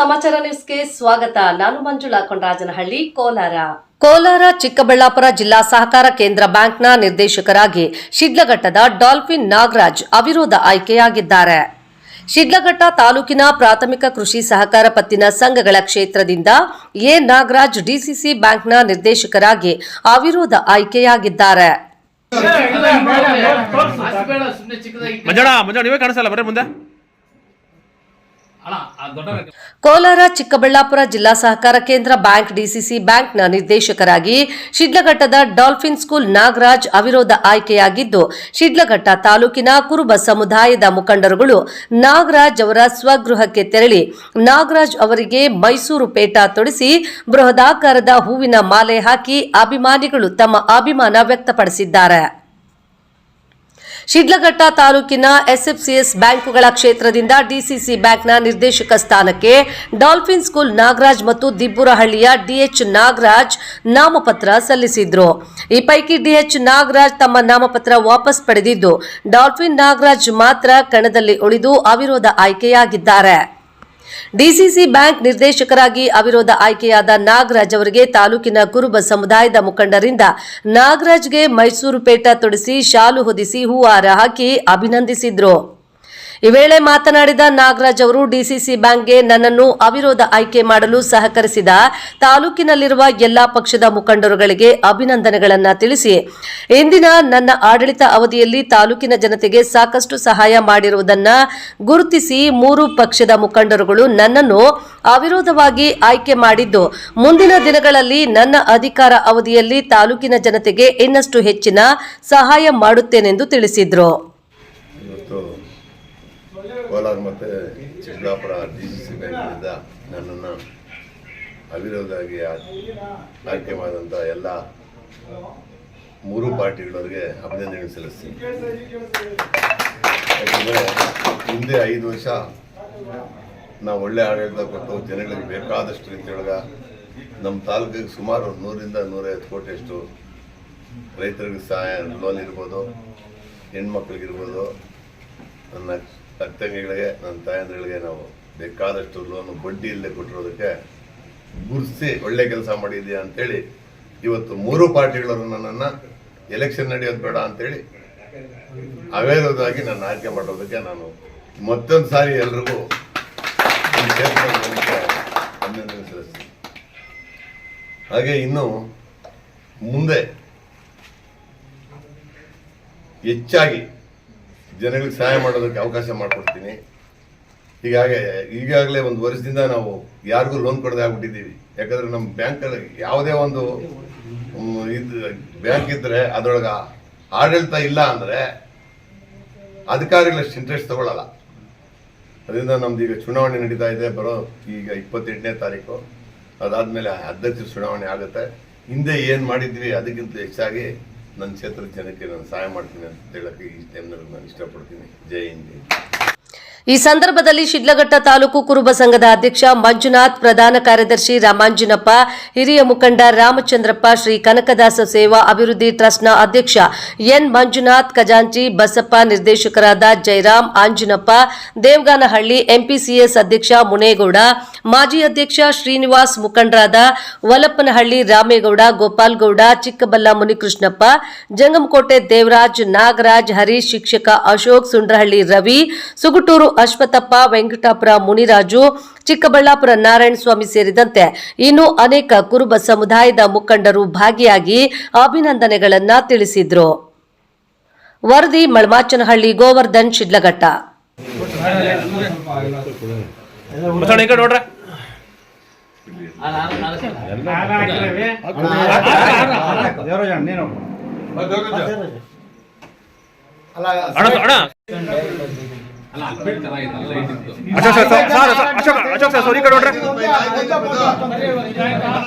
ಸಮಾಚಾರ ನ್ಯೂಸ್ಗೆ ಸ್ವಾಗತ. ನಾನು ಮಂಜುಳಾ ಕೊಂಡರಾಜನಹಳ್ಳಿ ಕೋಲಾರ. ಕೋಲಾರ ಚಿಕ್ಕಬಳ್ಳಾಪುರ ಜಿಲ್ಲಾ ಸಹಕಾರ ಕೇಂದ್ರ ಬ್ಯಾಂಕ್ನ ನಿರ್ದೇಶಕರಾಗಿ ಶಿಡ್ಲಘಟ್ಟದ ಡಾಲ್ಫಿನ್ ನಾಗರಾಜ್ ಅವಿರೋಧ ಆಯ್ಕೆಯಾಗಿದ್ದಾರೆ. ಶಿಡ್ಲಘಟ್ಟ ತಾಲೂಕಿನ ಪ್ರಾಥಮಿಕ ಕೃಷಿ ಸಹಕಾರ ಪತ್ತಿನ ಸಂಘಗಳ ಕ್ಷೇತ್ರದಿಂದ ಎ. ನಾಗರಾಜ್ ಡಿಸಿಸಿ ಬ್ಯಾಂಕ್ನ ನಿರ್ದೇಶಕರಾಗಿ ಅವಿರೋಧ ಆಯ್ಕೆಯಾಗಿದ್ದಾರೆ. ಮಂಜಣ್ಣ ಮಂಜಣ್ಣ ನೀವೇ ಕಾಣಿಸಲ್ಲ ಬರೀ ಮುಂದೆ. ಕೋಲಾರ, ಚಿಕ್ಕಬಳ್ಳಾಪುರ ಜಿಲ್ಲಾ ಸಹಕಾರ ಕೇಂದ್ರ ಬ್ಯಾಂಕ್, ಡಿಸಿಸಿ ಬ್ಯಾಂಕ್ನ ನಿರ್ದೇಶಕರಾಗಿ ಶಿಡ್ಲಘಟ್ಟದ ಡಾಲ್ಫಿನ್ ಸ್ಕೂಲ್ ನಾಗರಾಜ್ ಅವಿರೋಧ ಆಯ್ಕೆಯಾಗಿದ್ದು, ಶಿಡ್ಲಘಟ್ಟ ತಾಲೂಕಿನ ಕುರುಬ ಸಮುದಾಯದ ಮುಖಂಡರುಗಳು ನಾಗರಾಜ್ ಅವರ ಸ್ವಗೃಹಕ್ಕೆ ತೆರಳಿ, ನಾಗರಾಜ್ ಅವರಿಗೆ ಮೈಸೂರು ಪೇಟ ತೊಡಿಸಿ, ಬೃಹದಾಕಾರದ ಹೂವಿನ ಮಾಲೆ ಹಾಕಿ ಅಭಿಮಾನಿಗಳು ತಮ್ಮ ಅಭಿಮಾನ ವ್ಯಕ್ತಪಡಿಸಿದ್ದಾರೆ. ಶಿಡ್ಲಘಟ್ಟ ತಾಲೂಕಿನ ಎಸ್ಎಫ್ಸಿಎಸ್ ಬ್ಯಾಂಕುಗಳ ಕ್ಷೇತ್ರದಿಂದ ಡಿಸಿಸಿ ಬ್ಯಾಂಕ್ನ ನಿರ್ದೇಶಕ ಸ್ಥಾನಕ್ಕೆ ಡಾಲ್ಫಿನ್ ಸ್ಕೂಲ್ ನಾಗರಾಜ್ ಮತ್ತು ದಿಬ್ಬುರಹಳ್ಳಿಯ ಡಿಎಚ್ ನಾಗರಾಜ್ ನಾಮಪತ್ರ ಸಲ್ಲಿಸಿದ್ರು. ಈ ಪೈಕಿ ಡಿಎಚ್ ನಾಗರಾಜ್ ತಮ್ಮ ನಾಮಪತ್ರ ವಾಪಸ್ ಪಡೆದಿದ್ದು, ಡಾಲ್ಫಿನ್ ನಾಗರಾಜ್ ಮಾತ್ರ ಕಣದಲ್ಲಿ ಉಳಿದು ಅವಿರೋಧ ಆಯ್ಕೆಯಾಗಿದ್ದಾರೆ. ಡಿಸಿಸಿ ಬ್ಯಾಂಕ್ ನಿರ್ದೇಶಕರಾಗಿ ಅವಿರೋಧ ಆಯ್ಕೆಯಾದ ನಾಗರಾಜ್ ಅವರಿಗೆ ತಾಲೂಕಿನ ಕುರುಬ ಸಮುದಾಯದ ಮುಖಂಡರಿಂದ ನಾಗರಾಜ್ಗೆ ಮೈಸೂರು ಪೇಟ ತೊಡಿಸಿ ಶಾಲು ಹೊದಿಸಿ ಹೂವಾರ ಹಾಕಿ ಅಭಿನಂದಿಸಿದ್ರು. ಈ ವೇಳೆ ಮಾತನಾಡಿದ ನಾಗರಾಜ್ ಅವರು ಡಿಸಿಸಿ ಬ್ಯಾಂಕ್ಗೆ ನನ್ನನ್ನು ಅವಿರೋಧ ಆಯ್ಕೆ ಮಾಡಲು ಸಹಕರಿಸಿದ ತಾಲೂಕಿನಲ್ಲಿರುವ ಎಲ್ಲಾ ಪಕ್ಷದ ಮುಖಂಡರುಗಳಿಗೆ ಅಭಿನಂದನೆಗಳನ್ನು ತಿಳಿಸಿ, ಇಂದಿನ ನನ್ನ ಆಡಳಿತ ಅವಧಿಯಲ್ಲಿ ತಾಲೂಕಿನ ಜನತೆಗೆ ಸಾಕಷ್ಟು ಸಹಾಯ ಮಾಡಿರುವುದನ್ನ ಗುರುತಿಸಿ ಮೂರು ಪಕ್ಷದ ಮುಖಂಡರುಗಳು ನನ್ನನ್ನು ಅವಿರೋಧವಾಗಿ ಆಯ್ಕೆ ಮಾಡಿದ್ದು, ಮುಂದಿನ ದಿನಗಳಲ್ಲಿ ನನ್ನ ಅಧಿಕಾರ ಅವಧಿಯಲ್ಲಿ ತಾಲೂಕಿನ ಜನತೆಗೆ ಇನ್ನಷ್ಟು ಹೆಚ್ಚಿನ ಸಹಾಯ ಮಾಡುತ್ತೇನೆಂದು ತಿಳಿಸಿದ್ರು. ಕೋಲಾರ ಮತ್ತು ಚಿಕ್ಕಬಳ್ಳಾಪುರ ಡಿ ಸಿ ಸಿ ಬ್ಯಾಂಕಿನಿಂದ ನನ್ನನ್ನು ಅವಿರೋಧವಾಗಿ ಆಯ್ಕೆ ಮಾಡಿದಂಥ ಎಲ್ಲ ಮೂರು ಪಾರ್ಟಿಗಳವರಿಗೆ ಅಭಿನಂದನೆ ಸಲ್ಲಿಸ್ತೀನಿ. ಹಿಂದೆ ಐದು ವರ್ಷ ನಾವು ಒಳ್ಳೆ ಆಡಳಿತ ಕೊಟ್ಟು ಜನಗಳಿಗೆ ಬೇಕಾದಷ್ಟು ರೀತಿಯೊಳಗೆ ನಮ್ಮ ತಾಲೂಕಿಗೆ ಸುಮಾರು ನೂರಿಂದ ನೂರೈವತ್ತು ಕೋಟಿಯಷ್ಟು ರೈತರಿಗೆ ಸಹಾಯ ಲೋನ್ ಇರ್ಬೋದು ಹೆಣ್ಮಕ್ಳಿಗಿರ್ಬೋದು ನನ್ನ ಅಕ್ಕಂಗಿಗಳಿಗೆ ನನ್ನ ತಾಯಂದ್ರಿಗೆ ನಾವು ಬೇಕಾದಷ್ಟು ಲೋನು ಬಡ್ಡಿ ಇಲ್ಲದೆ ಕೊಟ್ಟಿರೋದಕ್ಕೆ ಗುರ್ಸಿ ಒಳ್ಳೆ ಕೆಲಸ ಮಾಡಿದ್ಯಾ ಅಂತೇಳಿ ಇವತ್ತು ಮೂರು ಪಾರ್ಟಿಗಳವರು ನನ್ನನ್ನು ಎಲೆಕ್ಷನ್ ನಡೆಯೋದು ಬೇಡ ಅಂತೇಳಿ ಅವೇರೋದಾಗಿ ನಾನು ಆಯ್ಕೆ ಮಾಡೋದಕ್ಕೆ ನಾನು ಮತ್ತೊಂದು ಸಾರಿ ಎಲ್ರಿಗೂ ಹಾಗೆ ಇನ್ನು ಮುಂದೆ ಹೆಚ್ಚಾಗಿ ಜನಗಳಿಗೆ ಸಹಾಯ ಮಾಡೋದಕ್ಕೆ ಅವಕಾಶ ಮಾಡಿಕೊಡ್ತೀನಿ. ಹೀಗಾಗಿ ಈಗಾಗಲೇ ಒಂದು ವರ್ಷದಿಂದ ನಾವು ಯಾರಿಗೂ ಲೋನ್ ಕೊಡದೆ ಆಗ್ಬಿಟ್ಟಿದ್ದೀವಿ. ಯಾಕಂದ್ರೆ ನಮ್ಮ ಬ್ಯಾಂಕಲ್ಲಿ ಯಾವುದೇ ಒಂದು ಇದು ಬ್ಯಾಂಕ್ ಇದ್ರೆ ಅದರೊಳಗ ಆಡಳಿತ ಇಲ್ಲ ಅಂದರೆ ಅಧಿಕಾರಿಗಳಷ್ಟು ಇಂಟ್ರೆಸ್ಟ್ ತಗೊಳ್ಳಲ್ಲ. ಅದರಿಂದ ನಮ್ದು ಈಗ ಚುನಾವಣೆ ನಡೀತಾ ಇದೆ, ಬರೋ ಈಗ ಇಪ್ಪತ್ತೆಂಟನೇ ತಾರೀಕು. ಅದಾದಮೇಲೆ ಅಧ್ಯಕ್ಷ ಚುನಾವಣೆ ಆಗುತ್ತೆ. ಹಿಂದೆ ಏನು ಮಾಡಿದ್ವಿ ಅದಕ್ಕಿಂತ ಹೆಚ್ಚಾಗಿ ನನ್ನ ಕ್ಷೇತ್ರದ ಜನಕ್ಕೆ ನಾನು ಸಹಾಯ ಮಾಡ್ತೀನಿ ಅಂತ ಹೇಳಕ್ಕೆ ಈ ಟೈಮ್ನಲ್ಲಿ ನಾನು ಇಷ್ಟಪಡ್ತೀನಿ ಜೈ ಹಿಂದ್. ಈ ಸಂದರ್ಭದಲ್ಲಿ ಶಿಡ್ಲಘಟ್ಟ ತಾಲೂಕು ಕುರುಬ ಸಂಘದ ಅಧ್ಯಕ್ಷ ಮಂಜುನಾಥ್, ಪ್ರಧಾನ ಕಾರ್ಯದರ್ಶಿ ರಾಮಾಂಜಿನಪ್ಪ, ಹಿರಿಯ ಮುಖಂಡ ರಾಮಚಂದ್ರಪ್ಪ, ಶ್ರೀ ಕನಕದಾಸ ಸೇವಾ ಅಭಿವೃದ್ಧಿ ಟ್ರಸ್ಟ್ನ ಅಧ್ಯಕ್ಷ ಎನ್ ಮಂಜುನಾಥ್, ಖಜಾಂಚಿ, ಬಸಪ್ಪ, ನಿರ್ದೇಶಕರಾದ ಜೈರಾಮ್, ಆಂಜಿನಪ್ಪ, ದೇವಗಾನಹಳ್ಳಿ, ಎಂಪಿಸಿಎಸ್ ಅಧ್ಯಕ್ಷ ಮುನೇಗೌಡ, ಮಾಜಿ ಅಧ್ಯಕ್ಷ ಶ್ರೀನಿವಾಸ್, ಮುಖಂಡರಾದ ವಲಪ್ಪನಹಳ್ಳಿ ರಾಮೇಗೌಡ, ಗೋಪಾಲ್ಗೌಡ, ಚಿಕ್ಕಬಲ್ಲ ಮುನಿಕೃಷ್ಣಪ್ಪ, ಜಂಗಮಕೋಟೆ ದೇವರಾಜ್, ನಾಗರಾಜ್, ಹರೀಶ್ ಶಿಕ್ಷಕ ಅಶೋಕ್, ಸುಂಡ್ರಹಳ್ಳಿ ರವಿ, ಸುಗುಟೂರು ಅಶ್ವತ್ಥಪ್ಪ ವೆಂಕಟಾಪುರ ಮುನಿರಾಜು ಚಿಕ್ಕಬಳ್ಳಾಪುರ ನಾರಾಯಣ ಸ್ವಾಮಿ ಸೇರಿದಂತೆ ಇನ್ನು ಅನೇಕ ಕುರುಬ ಸಮುದಾಯದ ಮುಖಂಡರು ಭಾಗಿಯಾಗಿ ಅಭಿನಂದನೆಗಳನ್ನ ತಿಳಿಸಿದ್ರು. ವರದಿ Malamachanahalli Govardhan Shidlaghatta. Basanna Ashok sir sir, sir, Ashok Ashok sir ಈ ಕಡೆ ನೋಡ್ರೆ